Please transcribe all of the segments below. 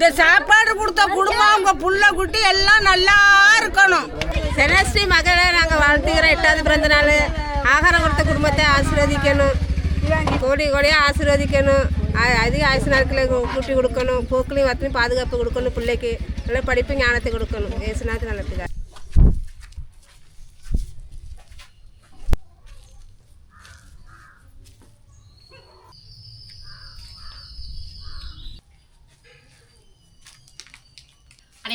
இந்த சாப்பாடு கொடுத்த குடும்பம் அவங்க புள்ள குட்டி எல்லாம் நல்லா இருக்கணும். செனஸ்ரீ மகளை நாங்கள் வாழ்த்துக்கிறோம் எட்டாவது பிறந்த நாள். ஆகாரம் கொடுத்த குடும்பத்தை ஆசீர்வதிக்கணும். கோடி கோடியாக ஆசீர்வதிக்கணும். அ- அதிக ஆயுசு நாட்களை கூட்டி கொடுக்கணும். போக்குலையும் வத்திலையும் பாதுகாப்பு கொடுக்கணும் பிள்ளைக்கு. நல்ல படிப்பு ஞானத்தை கொடுக்கணும். ஏசுநாத்து நல்லதுக்காக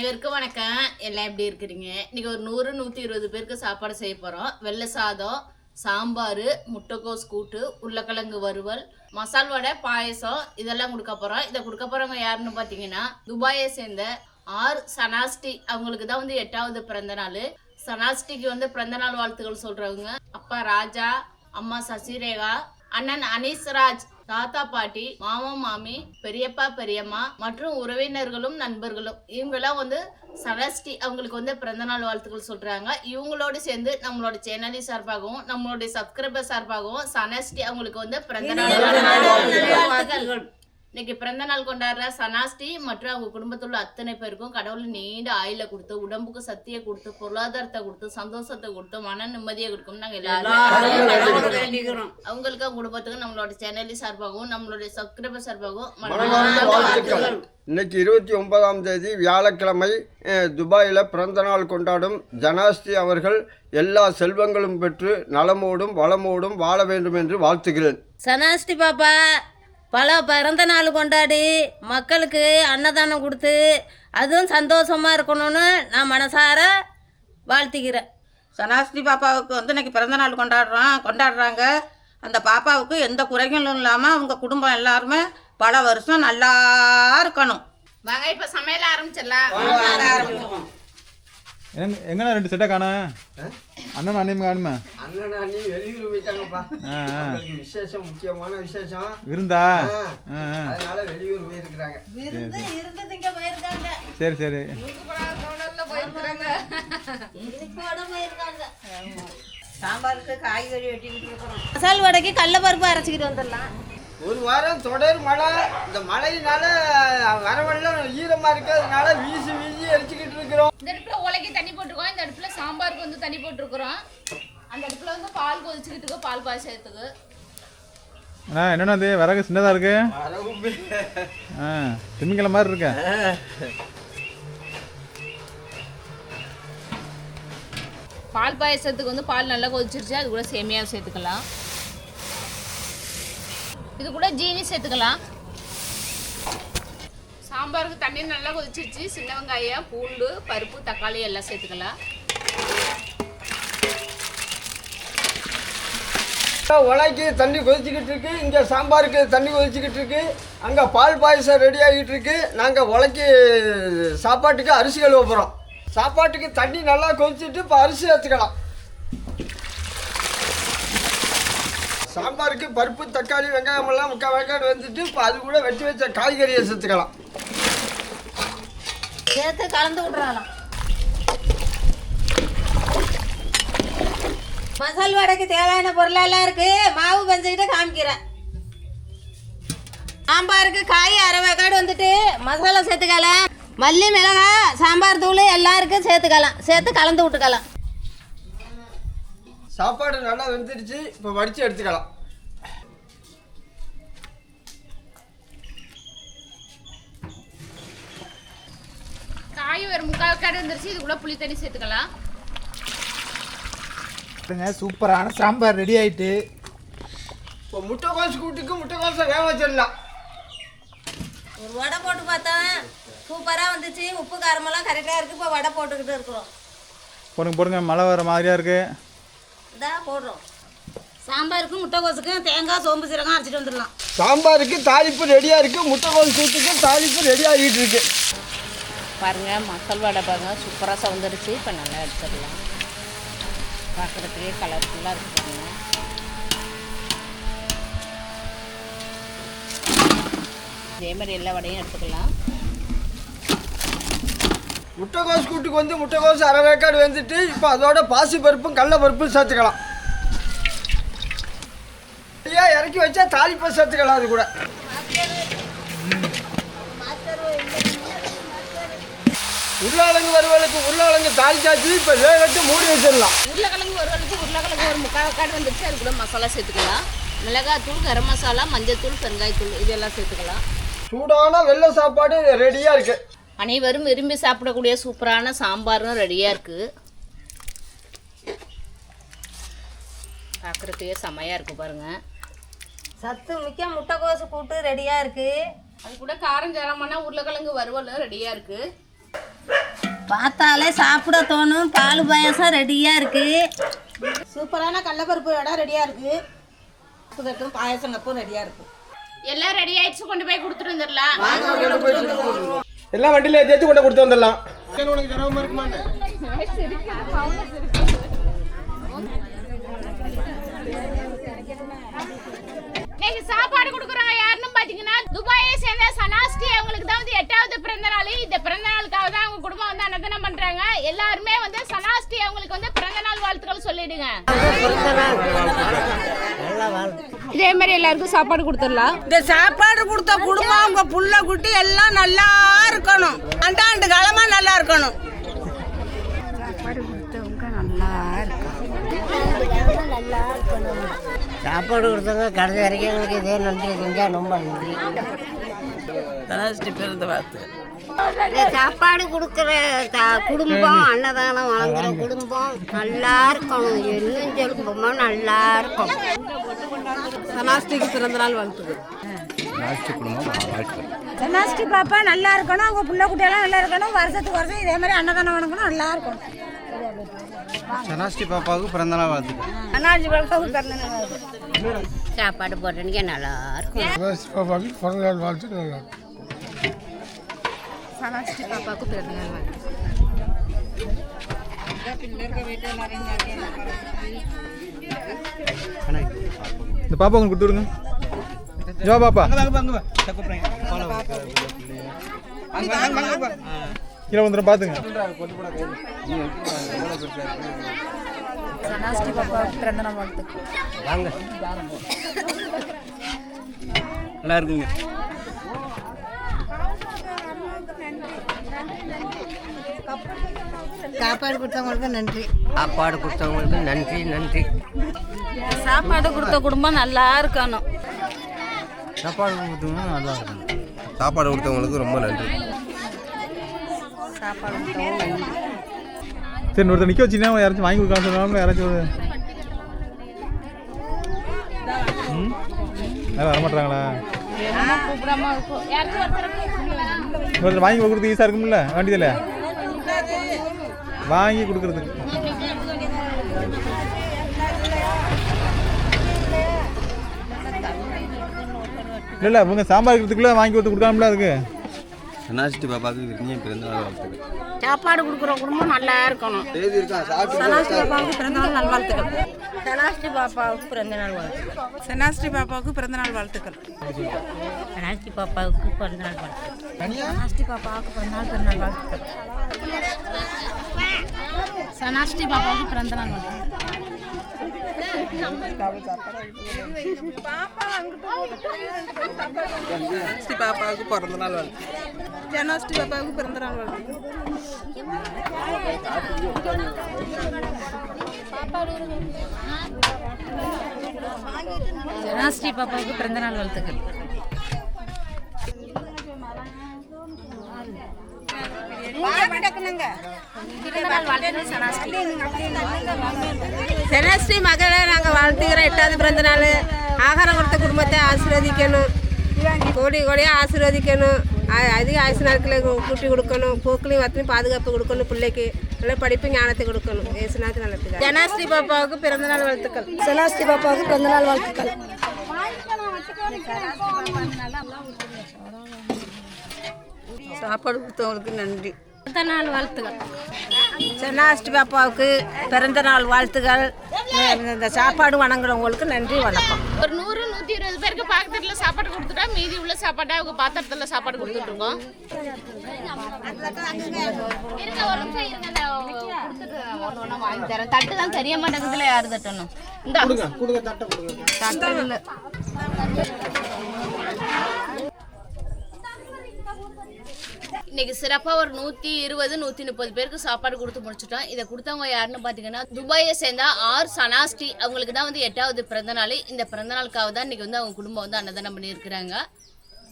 அனைவருக்கும் வணக்கம். எல்லாம் எப்படி இருக்கிறீங்க? இன்னைக்கு ஒரு நூறு நூற்றி இருபது பேருக்கு சாப்பாடு செய்ய போகிறோம் வெள்ளை சாதம் சாம்பார் முட்டைக்கோஸ் கூட்டு உருளைக்கிழங்கு வறுவல் மசால் வடை பாயசம் இதெல்லாம் கொடுக்க போகிறோம் இதை கொடுக்க போகிறவங்க யாருன்னு பார்த்தீங்கன்னா துபாயை சேர்ந்த ஆர் சனாஸ்டி. அவங்களுக்கு தான் வந்து எட்டாவது பிறந்த நாள். சனாஸ்டிக்கு வந்து பிறந்த நாள் வாழ்த்துக்கள் சொல்கிறவங்க அப்பா ராஜா அம்மா சசிரேகா அண்ணன் அனீஸ்ராஜ் தாத்தா பாட்டி மாமா மாமி பெரியப்பா பெரியம்மா மற்றும் உறவினர்களும் நண்பர்களும். இவங்கெல்லாம் வந்து சரஸ்டி அவங்களுக்கு வந்து பிறந்தநாள் வாழ்த்துக்கள் சொல்றாங்க. இவங்களோடு சேர்ந்து நம்மளோட சேனலி சார்பாகவும் நம்மளுடைய சப்ஸ்கிரைபர் சார்பாகவும் சனஸ்டி அவங்களுக்கு வந்து பிறந்தநாள் வாழ்த்துக்கள். இன்னைக்கு பிறந்த நாள் கொண்டாடுற சனாஸ்டி மற்றும் அவங்க குடும்பத்தில் உள்ள அத்தனை பேருக்கும் கடவுள் நீண்ட ஆயில கொடுத்து உடம்புக்கு சக்தியை கொடுத்து பொருளாதாரத்தை கொடுத்து சந்தோஷத்தை கொடுத்து மன நிம்மதியை கொடுக்கும் நாங்க எல்லாரும் அவங்களுக்கு அவங்க குடும்பத்துக்கும் நம்மளோட சேனலி சார்பாகவும் நம்மளுடைய சப்ஸ்கிரைபர் சார்பாகவும் இன்னைக்கு இருபத்தி ஒன்பதாம் தேதி வியாழக்கிழமை துபாயில் பிறந்தநாள் கொண்டாடும் ஜனாஸ்தி அவர்கள் எல்லா செல்வங்களும் பெற்று நலமோடும் வளமோடும் வாழ வேண்டும் என்று வாழ்த்துகிறேன். சனாஸ்டி பாப்பா. பல பிறந்த நாள் கொண்டாடி மக்களுக்கு அன்னதானம் கொடுத்து அதுவும் சந்தோஷமாக இருக்கணும்னு நான் மனசார வாழ்த்துக்கிறேன் சனாஸ்தி பாப்பாவுக்கு வந்து இன்னைக்கு பிறந்த நாள் கொண்டாடுறோம் கொண்டாடுறாங்க. அந்த பாப்பாவுக்கு எந்த குறைகளும் இல்லாமல் அவங்க குடும்பம் எல்லாருமே பல வருஷம் நல்லா இருக்கணும். வாங்க இப்ப சமையல் ஆரம்பிச்சிடலாம். எங்கண்ணா ரெண்டு செட்டை காண? அண்ணன் அண்ணியும் காணுமே? அண்ணன் அண்ணி வெளியூர் போயிட்டாங்கப்பா. விசேஷம் முக்கியமான விசேஷம். விருந்தா. அதனால வெளியூர் போயிருக்கிறாங்க. சரி சரி. சாம்பாருக்கு காய்கறி வெட்டிக்கிட்டு இருக்கிறோம். மசால் வடைக்கு கடலப்பருப்பு அரைச்சிக்கிட்டு வந்துடலாம். ஒரு வாரம் தொடர் மழை. இந்த மழையினால வரவெல்லாம் ஈரமா இருக்கிறதுனால வீசி வீசி அடிச்சுக்கிட்டு இருக்கிறோம் இந்த அடுப்புல உலக்கி தண்ணி போட்டிருக்கோம் இந்த அடுப்புல சாம்பாருக்கு வந்து தண்ணி போட்டிருக்கிறோம். அந்த அடுப்புல வந்து பால் கொதிச்சுக்கிட்டு இருக்கு பால் பாயசத்துக்கு அண்ணா என்னண்ணா அது விறகு சின்னதாக இருக்கு. ஆ திமிங்கல மாதிரி இருக்க. பால் பாயசத்துக்கு வந்து பால் நல்லா கொதிச்சிருச்சு. அது கூட சேமியா சேர்த்துக்கலாம். இது கூட ஜீனி சேர்த்துக்கலாம். சாம்பாருக்கு தண்ணி நல்லா கொதிச்சிருச்சு. சின்ன வெங்காயம் பூண்டு பருப்பு தக்காளி எல்லாம் சேர்த்துக்கலாம். உலைக்கு தண்ணி கொதிச்சுக்கிட்டு இருக்கு. இங்கே சாம்பாருக்கு தண்ணி கொதிச்சுக்கிட்டு இருக்கு. அங்கே பால் பாயசம் ரெடி ஆகிட்டு இருக்கு. நாங்கள் உலைக்கு சாப்பாட்டுக்கு அரிசி கழுவ போகிறோம் சாப்பாட்டுக்கு தண்ணி நல்லா கொதிச்சுட்டு இப்போ அரிசி எடுத்துக்கலாம். சாம்பாருக்கு பருப்பு தக்காளி வெங்காயம் எல்லாம் முக்கால் வெங்காயம் வந்துட்டு இப்போ அது கூட வெட்டி வச்ச காய்கறியை சேர்த்துக்கலாம் சேர்த்து கலந்து விட்றாலாம் மசால் வடைக்கு தேவையான பொருளெல்லாம் இருக்கு. மாவு பஞ்சுக்கிட்டு காமிக்கிறேன். சாம்பாருக்கு காய் அரை வேக்காடு வந்துட்டு மசாலா சேர்த்துக்கலாம் மல்லி மிளகா சாம்பார் தூள் எல்லாருக்கும் சேர்த்துக்கலாம். சேர்த்து கலந்து விட்டுக்கலாம். சாப்பாடு நல்லா வெந்துடுச்சு இப்போ வடித்து எடுத்துக்கலாம். காய் ஒரு முக்கால் கடை வந்துருச்சு. இது கூட புளி தண்ணி சேர்த்துக்கலாம். சூப்பரான சாம்பார் ரெடி ஆயிட்டு. இப்போ முட்டைக்கோசு கூட்டுக்கு முட்டைக்கோசை வேக வச்சிடலாம். ஒரு வடை போட்டு பார்த்தேன் சூப்பராக வந்துச்சு. உப்பு காரமெல்லாம் கரெக்டாக இருக்குது இப்போ வடை போட்டுக்கிட்டு இருக்கிறோம். போடுங்க போடுங்க மழை வர மாதிரியா இருக்கு. இதா போடுறோம். சாம்பாருக்கும் முட்டைக்கோசுக்கும் தேங்காய் சோம்பு சீரகம் அரைச்சிட்டு வந்துடலாம். சாம்பாருக்கு தாளிப்பு ரெடியாக இருக்குது முட்டைக்கோஸ் கூட்டுக்கு தாளிப்பு ரெடி ஆகிட்டு இருக்கு. பாருங்க மசால் வடை பாருங்க சூப்பராக சவுந்துருச்சு. இப்போ நல்லா எடுத்துடலாம். பார்க்குறதுக்கே கலர்ஃபுல்லாக இருக்கு பாருங்க இதே மாதிரி எல்லா வடையும் எடுத்துக்கலாம். முட்டைக்கோஸ் கூட்டுக்கு வந்து முட்டைக்கோஸ் அரை வேக்காடு வெந்துட்டு இப்போ அதோட பாசி பருப்பும் கடல பருப்பும் சேர்த்துக்கலாம். ஐயா இறக்கி வச்சா தாளிப்பை சேர்த்துக்கலாம் அது கூட. உருளைக்கிழங்கு வறுவலுக்கு உருளைக்கிழங்கு தாளிச்சாச்சு இப்போ வேகட்டு மூடி வச்சிடலாம். உருளைக்கிழங்கு வறுவலுக்கு உருளைக்கிழங்கு ஒரு முக்கால் காடு வந்துருச்சு அது கூட மசாலா சேர்த்துக்கலாம். மிளகாத்தூள் கரம் மசாலா மஞ்சத்தூள் பெருங்காயத்தூள் இதெல்லாம் சேர்த்துக்கலாம். சூடான வெள்ளை சாப்பாடு ரெடியாக இருக்கு. அனைவரும் விரும்பி சாப்பிடக்கூடிய சூப்பரான சாம்பாரும் ரெடியாக இருக்குது பார்க்குறதுக்கே செமையாக இருக்குது பாருங்கள் சத்து மிக்க முட்டைக்கோசு கூட்டு ரெடியாக இருக்குது அது கூட காரஞ்சாரமான உருளைக்கிழங்கு வறுவலும் ரெடியாக இருக்குது பார்த்தாலே சாப்பிட தோணும். பால் பாயசம் ரெடியாக இருக்குது சூப்பரான கடலப்பருப்பு இடம் ரெடியாக இருக்குது புதட்டும் பாயசம் கப்பும் ரெடியாக இருக்குது எல்லாம் ரெடி ஆயிடுச்சு கொண்டு போய் கொடுத்துட்டு வந்துடலாம். எல்லாம் வண்டியில் ஏற்றி கொண்டு கொடுத்து வந்துடலாம். இன்னைக்கு சாப்பாடு கொடுக்குறவங்க யாருன்னு பார்த்தீங்கன்னா துபாயை சேர்ந்த சனாஸ்டி அவங்களுக்கு தான் வந்து எட்டாவது பிறந்த நாள். இந்த பிறந்த நாளுக்காக தான் அவங்க குடும்பம் வந்து அன்னதானம் பண்றாங்க. எல்லாருமே வந்து சனாஸ்டி அவங்களுக்கு வந்து பிறந்த நாள் வாழ்த்துக்கள் சொல்லிடுங்க. இதே மாதிரி எல்லாருக்கும் சாப்பாடு கொடுத்துடலாம். இந்த சாப்பாடு கொடுத்த குடும்பம் அவங்க புள்ள குட்டி எல்லாம் நல்லா இருக்கணும். ஆண்டாண்டு காலமா நல்லா இருக்கணும். சாப்பாடு கொடுத்தவங்க கடைசி வரைக்கும் எங்களுக்கு இதே நன்றி செஞ்சால் ரொம்ப நன்றி. சாப்பாடு கொடுக்குற குடும்பம் அன்னதானம் வழங்குற குடும்பம் நல்லா இருக்கணும். இன்னும் சொல்லுமா நல்லா இருக்கும் சனாஸ்டிக்கு பிறந்த நாள் வாழ்த்துக்கள். சென்னாஸ்டி பாப்பா நல்லா இருக்கணும். அவங்க புள்ள குட்டியெல்லாம் நல்லா இருக்கணும். வருஷத்துக்கு வருஷம் இதே மாதிரி அன்னதானம் வணங்கணும் நல்லா இருக்கணும். சனாஸ்டி பாப்பாவுக்கு பிறந்த நாள் வாழ்த்துக்கள். அண்ணாச்சி பாப்பாவுக்கு பிறந்த நாள் சாப்பாடு போட்டோன்னே நல்லா இருக்கும். இந்த பாப்பா கொடுத்து விடுங்க. ஜோ பாப்பா. கீழே வந்துடும் பார்த்துங்க பிறந்த நாள் நல்லா இருக்குங்க. சாப்பாடு கொடுத்தவங்களுக்கு நன்றி. சாப்பாடு கொடுத்தவங்களுக்கு நன்றி நன்றி. சாப்பாடு கொடுத்த குடும்பம் நல்லா இருக்கணும். சாப்பாடு கொடுத்தவங்க நல்லா இருக்கும் சாப்பாடு கொடுத்தவங்களுக்கு ரொம்ப நன்றி. சரி ஒருத்தர் நிற்க வச்சுன்னா யாராச்சும் வாங்கி கொடுக்கலாம் சொன்னாலும் யாராச்சும் ஒரு ம்? யாரும் வரமாட்டாங்களா ஒருத்தர் வாங்கி கொடுக்குறது ஈஸியாக இருக்கும்ல? வண்டியில் வாங்கி கொடுக்குறதுக்கு. இல்லை இல்லை உங்கள் சாம்பார் இருக்கிறதுக்குள்ளே வாங்கி கொடுத்து கொடுக்காமல அதுக்கு? சனாசிட்டி பாப்பாவுக்கு விரும்பிய பிறந்த நாள் வாழ்த்துக்கள். சாப்பாடு கொடுக்குற குடும்பம் நல்லா இருக்கணும். தேதி இருக்கா? சாப்பிட்டு சனாஸ்டி பாப்பாவுக்கு பிறந்த நாள் நல்வாழ்த்துக்கள். சனாஸ்டி பாப்பாவுக்கு பிறந்த நாள் வாழ்த்துக்கள். சனாஸ்டி பாப்பாவுக்கு பிறந்த நாள் வாழ்த்துக்கள். சனாஸ்டி பாப்பாவுக்கு பிறந்த நாள் வாழ்த்துக்கள். சென்னாஸ்டி பாப்பாவுக்கு பிறந்த நாள் பிறந்த நாள் வாழ்த்துக்கள். சனாஸ்டி பாப்பாவுக்கு பிறந்த நாள் வாழ்த்துக்கள். சனாஸ்டி பாப்பாவுக்கு பிறந்த நாள் வாழ்த்து ஜனாஸ்டி பாப்பாவுக்கு பிறந்த நாள் வாழ்த்து சென்னாஸ்டி பாப்பாவுக்கு பிறந்த நாள் வாழ்த்துக்கள் செனஸ்ரீ மகளை நாங்கள் வாழ்த்துக்கிறோம் எட்டாவது பிறந்த நாள். ஆகாரம் கொடுத்த குடும்பத்தை ஆசீர்வதிக்கணும். கோடி கோடியாக ஆசீர்வதிக்கணும். அதிக ஆயுசு நாட்களை கூட்டி கொடுக்கணும். போக்குலையும் வத்திலையும் பாதுகாப்பு கொடுக்கணும் பிள்ளைக்கு. நல்ல படிப்பு ஞானத்தை கொடுக்கணும். ஏசுநாத்து நல்லது ஜனாஸ்ரீ பாப்பாவுக்கு பிறந்த நாள் வாழ்த்துக்கள். சென்னாஸ்டி பாப்பாவுக்கு பிறந்த நாள் வாழ்த்துக்கள். சாப்பாடு கொடுத்தவங்களுக்கு நன்றி. பிறந்த நாள் வாழ்த்துக்கள். சென்னாஸ்டி பாப்பாவுக்கு பிறந்த நாள் வாழ்த்துக்கள். இந்த சாப்பாடு வணங்குறவங்களுக்கு நன்றி வணக்கம். ஒரு நூறு நூற்றி இருபது பேருக்கு பாத்திரத்தில் சாப்பாடு கொடுத்துட்டா மீதி உள்ள சாப்பாட்டை அவங்க பாத்திரத்தில் சாப்பாடு கொடுத்துட்டு இருக்கோம். இருங்க ஒரு நிமிஷம் இருங்க இந்த கொடுத்துட்டு ஒன்று ஒன்றா வாங்கி தரேன். தட்டு தான் தெரிய மாட்டேங்குதுல யார் தட்டணும் இந்த. கொடுங்க தட்டை கொடுங்க. தட்டு இல்லை இன்னைக்கு சிறப்பாக ஒரு நூற்றி இருபது நூற்றி முப்பது பேருக்கு சாப்பாடு கொடுத்து முடிச்சிட்டோம். இதை கொடுத்தவங்க யாருன்னு பார்த்தீங்கன்னா துபாயை சேர்ந்த ஆர் சனாஸ்டி அவங்களுக்கு தான் வந்து எட்டாவது பிறந்தநாள். இந்த பிறந்த நாளுக்காக தான் இன்னைக்கு வந்து அவங்க குடும்பம் வந்து அன்னதானம் பண்ணியிருக்கிறாங்க.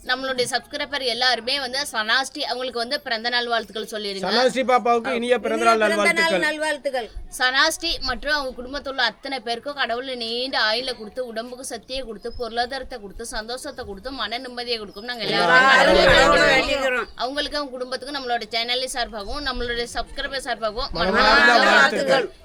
நம்மளுடைய சப்ஸ்கிரைபர் எல்லாருமே வந்து சனாஸ்டி அவங்களுக்கு வந்து பிறந்த நாள் வாழ்த்துக்கள் சொல்லிடுங்க. சனாஸ்ரீ பாப்பாவுக்கு இனிய பிறந்தநாள் நல்வாழ்த்துக்கள். நல்வாழ்த்துக்கள். சனாஸ்டி மற்றும் அவங்க குடும்பத்தில் உள்ள அத்தனை பேருக்கும் கடவுள் நீண்ட ஆயுள கொடுத்து உடம்புக்கு சக்தியை கொடுத்து பொருளாதாரத்தை கொடுத்து சந்தோஷத்தை கொடுத்து மன நிம்மதியை கொடுக்கும் நாங்கள் எல்லாரும் வேண்டிக்கிறோம். அவங்களுக்கு அவங்க குடும்பத்துக்கும் நம்மளோட சேனல் சார்பாகவும் நம்மளுடைய சப்ஸ்கிரைபர் சார்பாகவும் மனமார்ந்த வாழ்த்துக்கள்.